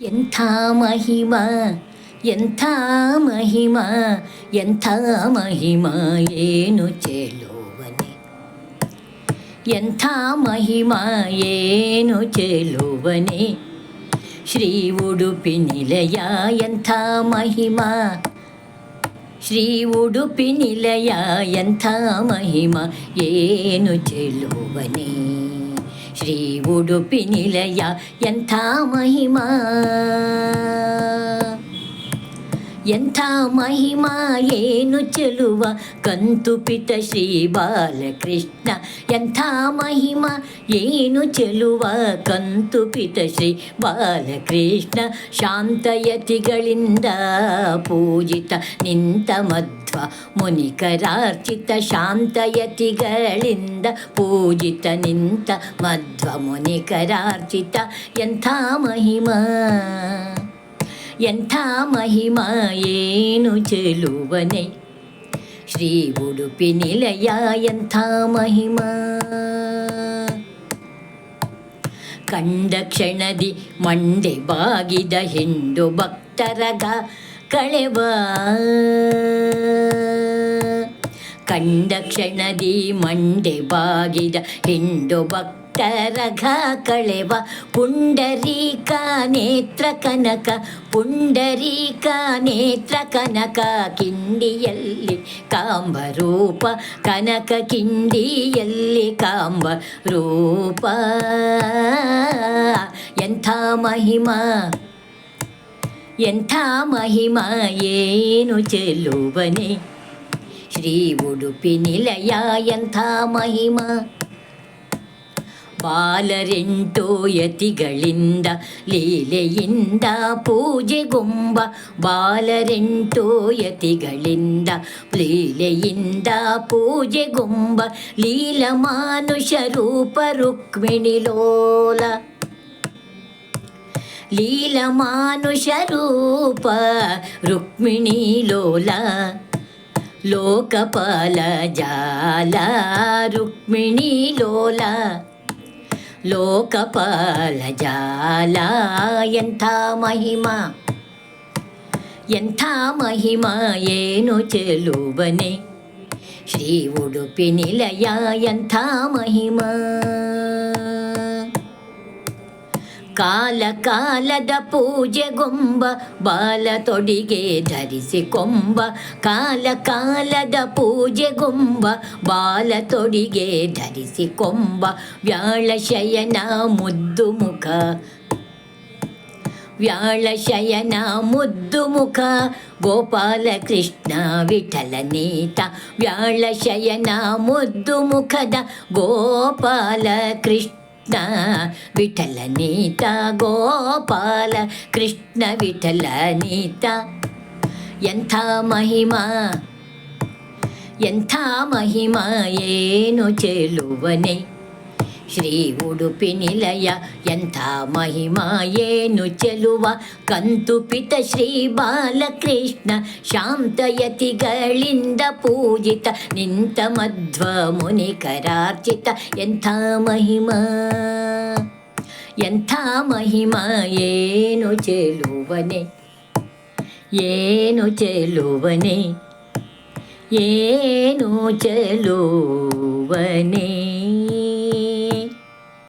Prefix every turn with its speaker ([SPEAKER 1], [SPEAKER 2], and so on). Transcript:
[SPEAKER 1] ಎಂಥ ಮಹಿಮ ಎಂಥ ಮಹಿಮ ಎಂಥ ಮಹಿಮ ಏನು ಚೆಲುವನೆ ಎಂಥ ಮಹಿಮ ಏನು ಚೆಲುವನೆ ಶ್ರೀ ಉಡುಪಿ ನಿಲಯ ಎಂಥ ಮಹಿಮ ಶ್ರೀ ಉಡುಪಿ ನಿಲಯ ಎಂಥ ಮಹಿಮ ಏನು ಚೆಲುವನೆ ಶ್ರೀ ಉಡುಪಿ ನಿಲಯ ಎಂಥ ಮಹಿಮ ಎಂಥ ಮಹಿಮ ಏನು ಚೆಲುವ ಕಂತುಪಿತ ಶ್ರೀ ಬಾಲಕೃಷ್ಣ ಎಂಥ ಮಹಿಮ ಏನು ಚೆಲುವ ಕಂತುಪಿತ ಶ್ರೀ ಬಾಲಕೃಷ್ಣ ಶಾಂತಯತಿಗಳಿಂದ ಪೂಜಿತ ನಿಂತ ಮಧ್ವ ಮುನಿಕರಾರ್ಚಿತ ಶಾಂತಯತಿಗಳಿಂದ ಪೂಜಿತ ನಿಂತ ಮಧ್ವ ಮುನಿಕರಾರ್ಚಿತ ಎಂಥ ಮಹಿಮ ಎಂಥ ಮಹಿಮ ಏನು ಚೆಲುವನೆ? ಶ್ರೀ ಉಡುಪಿ ನಿಲಯ ಎಂಥ ಮಹಿಮ? ಕಂಡ ಕ್ಷಣದಿ ಮಂಡೆ ಬಾಗಿದ ಹಿಂಡು ಭಕ್ತರಗ ಕಳೆವ. ಕಂಡ ಕ್ಷಣದಿ ಮಂಡೆ ಬಾಗಿದ ಹಿಂಡು ಭಕ್ತರಘ ಕಳೆವ ಪುಂಡರೀಕ ನೇತ್ರ ಕನಕ ಪುಂಡರೀಕ ನೇತ್ರ ಕನಕ ಕಿಂಡಿಯಲ್ಲಿ ಕಾಂಬ ರೂಪ ಕನಕ ಕಿಂಡಿಯಲ್ಲಿ ಕಾಂಬ ರೂಪ ಎಂಥ ಮಹಿಮ ಎಂಥ ಮಹಿಮ ಏನು ಚೆಲುವನೆ ಶ್ರೀ ಉಡುಪಿ ನಿಲಯ ಎಂಥ ಮಹಿಮ ಬಾಲರೆಂಟೋ ಯತಿಗಳಿಂದ ಲೀಲೆಯಿಂದ ಪೂಜೆಗೊಂಬ ಬಾಲರೆಂಟೋ ಯತಿಗಳಿಂದ ಲೀಲೆಯಿಂದ ಪೂಜೆಗೊಂಬ ಲೀಲ ಮಾನುಷ ರೂಪ ರುಕ್ಮಿಣಿ ಲೋಲ ಲೀಲ ಮಾನುಷ ರೂಪ ರುಕ್ಮಿಣಿ ಲೋಲ ಲೋಕಪಾಲ ಜಾಲ ರುಕ್ಮಿಣಿ ಲೋಲ ಲೋಕಪಾಲ ಜಾಲ ಎಂಥ ಮಹಿಮ ಎಂಥ ಮಹಿಮ ಏನು ಚೆಲುವನೆ ಶ್ರೀ ಉಡುಪಿ ನಿಲಯ ಎಂಥ ಮಹಿಮ ಕಾಲ ಕಾಲದ ಪೂಜೆಗೊಂಬ ಬಾಲ ತೊಡಿಗೆ ಧರಿಸಿ ಕೊಂಬ ಕಾಲ ಕಾಲದ ಪೂಜೆಗೊಂಬ ಬಾಲ ತೊಡಿಗೆ ಧರಿಸಿ ಕೊಂಬ ವ್ಯಾಳ ಶಯನ ಮುದ್ದು ಮುಖ ವ್ಯಾಳ ಶಯನ ಮುದ್ದು ಮುಖ ಗೋಪಾಲ ಕೃಷ್ಣ ವಿಠಲ ನೀತ ವ್ಯಾಳ ಶಯನ ಮುದ್ದು ಮುಖದ ಗೋಪಾಲ ಕೃಷ್ಣ ವಿಠಲ ನೀತ ಗೋಪಾಲ ಕೃಷ್ಣ ವಿಠಲ ನೀತ ಎಂಥ ಮಹಿಮಾ ಎಂಥ ಮಹಿಮ ಏನು ಚೆಲುವನೆ ಶ್ರೀ ಉಡುಪಿ ನಿಲಯ, ಎಂಥ ಮಹಿಮಾ ಏನು ಚೆಲುವ? ಕಂತುಪಿತ ಶ್ರೀ ಬಾಲಕೃಷ್ಣ ಶಾಂತಯತಿಗಳಿಂದ ಪೂಜಿತ, ನಿಂತ ಮಧ್ವ ಮುನಿಕರಾರ್ಚಿತ ಎಂಥ ಮಹಿಮಾ? ಎಂಥ ಮಹಿಮಾ ಏನು ಚೆಲುವನೆ? ಏನು ಚೆಲುವನೆ? ಏನು ಚೆಲುವನೇ?